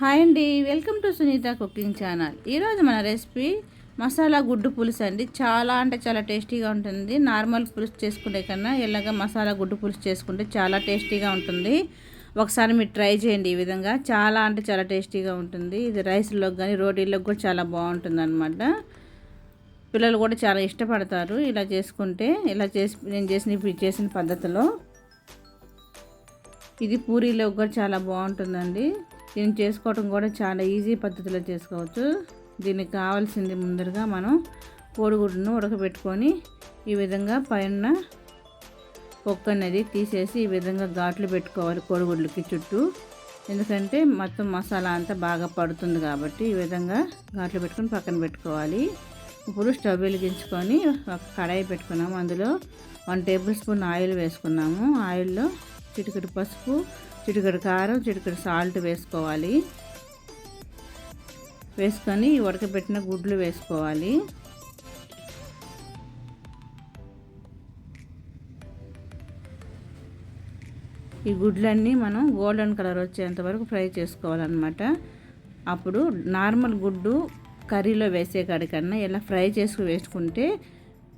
Hi అండి welcome to Sunitha cooking channel. ఈరోజు మన రెసిపీ మసాలా గుడ్డు పులుసు అండి. చాలా అంటే చాలా టేస్టీగా ఉంటుంది. నార్మల్ పులుసు చేసుకునే కన్నా ఇలాగ మసాలా గుడ్డు పులుసు చేసుకుంటే చాలా టేస్టీగా ఉంటుంది. ఒకసారి మీరు ట్రై చేయండి ఈ విధంగా. చాలా అంటే చాలా టేస్టీగా ఉంటుంది. ఇది రైస్లోకి కానీ రోటీల్లోకి కూడా చాలా బాగుంటుంది అనమాట పిల్లలు కూడా చాలా ఇష్టపడతారు ఇలా చేసుకుంటే. ఇలా చేసి నేను చేసిన ఇప్పుడు చేసిన పద్ధతిలో. ఇది పూరీలో కూడా చాలా బాగుంటుందండి. దీన్ని చేసుకోవడం కూడా చాలా ఈజీ పద్ధతిలో చేసుకోవచ్చు. దీనికి కావాల్సింది ముందరగా మనం కోడిగుడ్డును ఉడకబెట్టుకొని ఈ విధంగా పైన పొక్క అనేది తీసేసి ఈ విధంగా ఘాట్లు పెట్టుకోవాలి కోడిగుడ్లకి చుట్టూ. ఎందుకంటే మొత్తం మసాలా అంతా బాగా పడుతుంది కాబట్టి ఈ విధంగా ఘాట్లు పెట్టుకొని పక్కన పెట్టుకోవాలి. ఇప్పుడు స్టవ్ వెలిగించుకొని ఒక కడాయి పెట్టుకున్నాము. అందులో వన్ టేబుల్ స్పూన్ ఆయిల్ వేసుకున్నాము. ఆయిల్లో చిటికిటి పసుపు చిటికెడు కారం చిటికెడు సాల్ట్ వేసుకోవాలి. వేసుకొని ఉడకబెట్టిన గుడ్లు వేసుకోవాలి. ఈ గుడ్లన్నీ మనం గోల్డెన్ కలర్ వచ్చేంత వరకు ఫ్రై చేసుకోవాలన్నమాట. అప్పుడు నార్మల్ గుడ్డు కర్రీలో వేసే కాడికన్నా ఇలా ఫ్రై చేసుకు వేసుకుంటే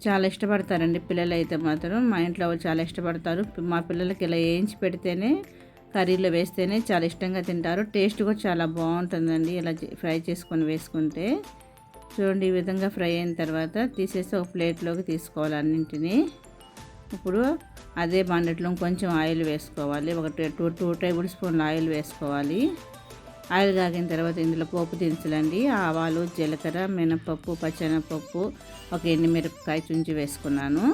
చాలా ఇష్టపడతారండి పిల్లలు అయితే మాత్రం. మా ఇంట్లో వాళ్ళు చాలా ఇష్టపడతారు. మా పిల్లలకి ఇలా వేయించి పెడితేనే కర్రీలో వేస్తేనే చాలా ఇష్టంగా తింటారు. టేస్ట్ కూడా చాలా బాగుంటుందండి ఇలా ఫ్రై చేసుకొని వేసుకుంటే. చూడండి ఈ విధంగా ఫ్రై అయిన తర్వాత తీసేసి ఒక ప్లేట్లోకి తీసుకోవాలి అన్నింటినీ. ఇప్పుడు అదే బండట్లో కొంచెం ఆయిల్ వేసుకోవాలి. ఒక టూ టూ టేబుల్ స్పూన్ల ఆయిల్ వేసుకోవాలి. ఆయిల్ కాగిన తర్వాత ఇందులో పోపు దినుసులండి. ఆవాలు జీలకర్ర మినపప్పు పచ్చనపప్పు ఒక ఎండుమిరపకాయ చుంచి వేసుకున్నాను.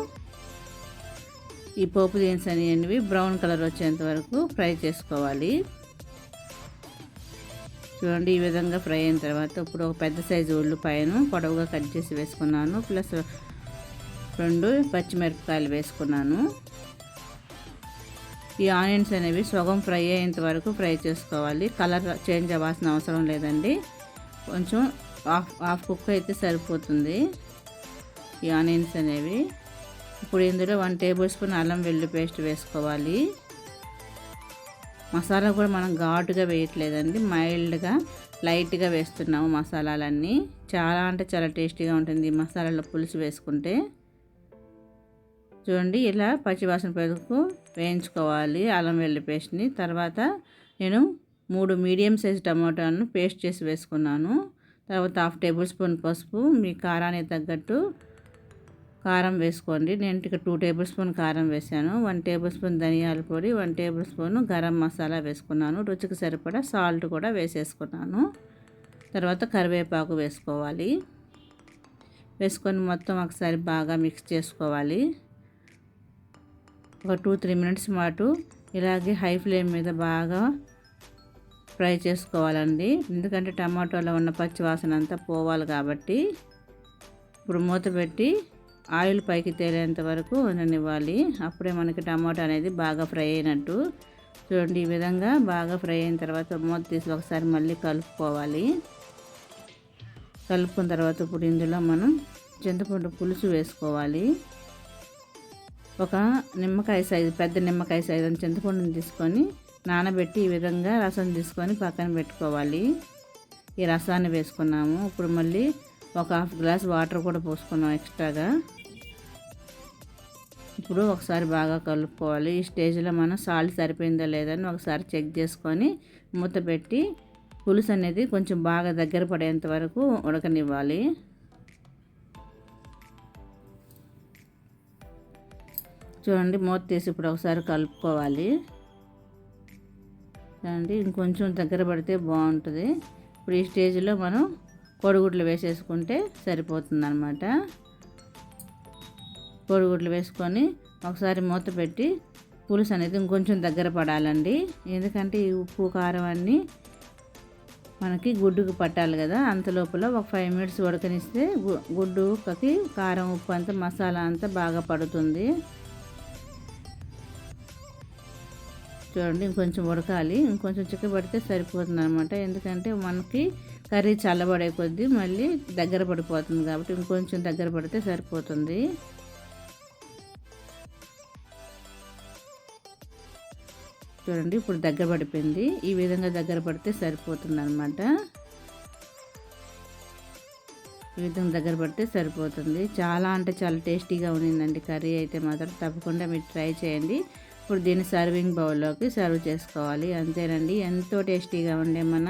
ఈ పోపు దినుసు అనేవి బ్రౌన్ కలర్ వచ్చేంత వరకు ఫ్రై చేసుకోవాలి. చూడండి ఈ విధంగా ఫ్రై అయిన తర్వాత ఇప్పుడు ఒక పెద్ద సైజు ఉల్లిపాయను పొడవుగా కట్ చేసి వేసుకున్నాను. ప్లస్ రెండు పచ్చిమిరపకాయలు వేసుకున్నాను. ఈ ఆనియన్స్ అనేవి సగం ఫ్రై అయ్యేంత వరకు ఫ్రై చేసుకోవాలి. కలర్ చేంజ్ అవ్వాల్సిన అవసరం లేదండి. కొంచెం హాఫ్ హాఫ్ కుక్ అయితే సరిపోతుంది. ఈ ఆనియన్స్ అనేవి ఇప్పుడు ఇందులో వన్ టేబుల్ స్పూన్ అల్లం వెల్లుల్లి పేస్ట్ వేసుకోవాలి. మసాలా కూడా మనం ఘాటుగా వేయట్లేదండి మైల్డ్గా లైట్గా వేస్తున్నాము మసాలాలన్నీ. చాలా అంటే చాలా టేస్టీగా ఉంటుంది మసాలాలో పులుసు వేసుకుంటే. చూడండి ఇలా పచ్చివాసన పెరుగు వేయించుకోవాలి అల్లం వెల్లి పేస్ట్ని. తర్వాత నేను మూడు మీడియం సైజ్ టమాటాలను పేస్ట్ చేసి వేసుకున్నాను. తర్వాత హాఫ్ టేబుల్ స్పూన్ పసుపు మీ కారానికి తగ్గట్టు కారం వేసుకోండి. నేను ఇక టూ టేబుల్ స్పూన్ కారం వేసాను వన్ టేబుల్ స్పూన్ ధనియాల పొడి one table spoon garam masala వేసుకున్నాను. రుచికి సరిపడా సాల్ట్ కూడా వేసేసుకున్నాను. తర్వాత కరివేపాకు వేసుకోవాలి. వేసుకొని మొత్తం ఒకసారి బాగా మిక్స్ చేసుకోవాలి. ఒక టూ త్రీ మినిట్స్ పాటు ఇలాగే హై ఫ్లేమ్ మీద బాగా ఫ్రై చేసుకోవాలండి. ఎందుకంటే టమాటోలో ఉన్న పచ్చి వాసన అంతా పోవాలి కాబట్టి. ఇప్పుడు మూత పెట్టి ఆయిల్ పైకి తేలేంత వరకు ఉండనివ్వాలి అప్పుడే మనకి టమాటా అనేది బాగా ఫ్రై అయినట్టు. చూడండి ఈ విధంగా బాగా ఫ్రై అయిన తర్వాత మూత తీసి ఒకసారి మళ్ళీ కలుపుకోవాలి. కలుపుకున్న తర్వాత ఇప్పుడు ఇందులో మనం చింతపండు పులుసు వేసుకోవాలి. ఒక నిమ్మకాయ సైజు పెద్ద నిమ్మకాయ సైజు అని చింతపండుని తీసుకొని నానబెట్టి ఈ విధంగా రసం తీసుకొని పక్కన పెట్టుకోవాలి. ఈ రసాన్ని వేసుకున్నాము. ఇప్పుడు మళ్ళీ ఒక హాఫ్ గ్లాస్ వాటర్ కూడా పోసుకున్నాం ఎక్స్ట్రాగా. ఇప్పుడు ఒకసారి బాగా కలుపుకోవాలి. ఈ స్టేజ్లో మనం సాల్ట్ సరిపోయిందో లేదని ఒకసారి చెక్ చేసుకొని మూత పెట్టి పులుసు అనేది కొంచెం బాగా దగ్గర పడేంత వరకు ఉడకనివ్వాలి. చూడండి మూత తీసి ఇప్పుడు ఒకసారి కలుపుకోవాలి. చూడండి ఇంకొంచెం దగ్గర పడితే బాగుంటుంది. ఇప్పుడు ఈ స్టేజ్లో మనం కోడిగుడ్లు వేసేసుకుంటే సరిపోతుంది అన్నమాట కోడిగుడ్లు వేసుకొని ఒకసారి మూత పెట్టి పులుసు అనేది ఇంకొంచెం దగ్గర పడాలండి. ఎందుకంటే ఈ ఉప్పు కారం అన్నీ మనకి గుడ్డుకు పట్టాలి కదా. అంత లోపల ఒక ఫైవ్ మినిట్స్ ఉడకనిస్తే గుడ్డుకి కారం ఉప్పు అంతా మసాలా అంతా బాగా పడుతుంది. చూడండి ఇంకొంచెం ఉడకాలి. ఇంకొంచెం చిక్కబడితే సరిపోతుంది అనమాట ఎందుకంటే మనకి కర్రీ చల్లబడే కొద్దీ మళ్ళీ దగ్గర పడిపోతుంది కాబట్టి ఇంకొంచెం దగ్గర పడితే సరిపోతుంది. చూడండి ఇప్పుడు దగ్గర పడిపోయింది. ఈ విధంగా దగ్గర పడితే సరిపోతుంది అనమాట ఈ విధంగా దగ్గర పడితే సరిపోతుంది. చాలా అంటే చాలా టేస్టీగా ఉండిందండి కర్రీ అయితే మాత్రం. తప్పకుండా మీరు ట్రై చేయండి. ఇప్పుడు దీన్ని సర్వింగ్ బౌల్లోకి సర్వ్ చేసుకోవాలి. అంతేనండి ఎంతో టేస్టీగా ఉండే మన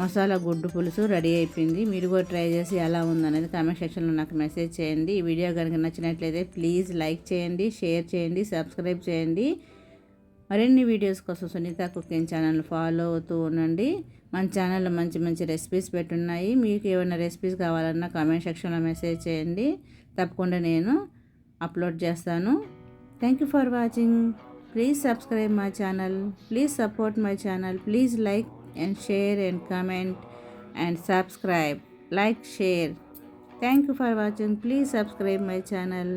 మసాలా గుడ్డు పులుసు రెడీ అయిపోయింది. మీరు కూడా ట్రై చేసి ఎలా ఉందనేది కామెంట్ సెక్షన్లో నాకు మెసేజ్ చేయండి. ఈ వీడియో కనుక నచ్చినట్లయితే ప్లీజ్ లైక్ చేయండి షేర్ చేయండి సబ్స్క్రైబ్ చేయండి. మరిన్ని వీడియోస్ కోసం సునీత కుకింగ్ ఛానల్ ఫాలో అవుతూ ఉండండి. మన ఛానల్లో మంచి మంచి రెసిపీస్ పెట్టున్నాయి. మీకు ఏమైనా రెసిపీస్ కావాలన్నా కామెంట్ సెక్షన్లో మెసేజ్ చేయండి. తప్పకుండా నేను అప్లోడ్ చేస్తాను. Thank you for watching please subscribe my channel please support my channel please like and share and comment and subscribe like share thank you for watching please subscribe my channel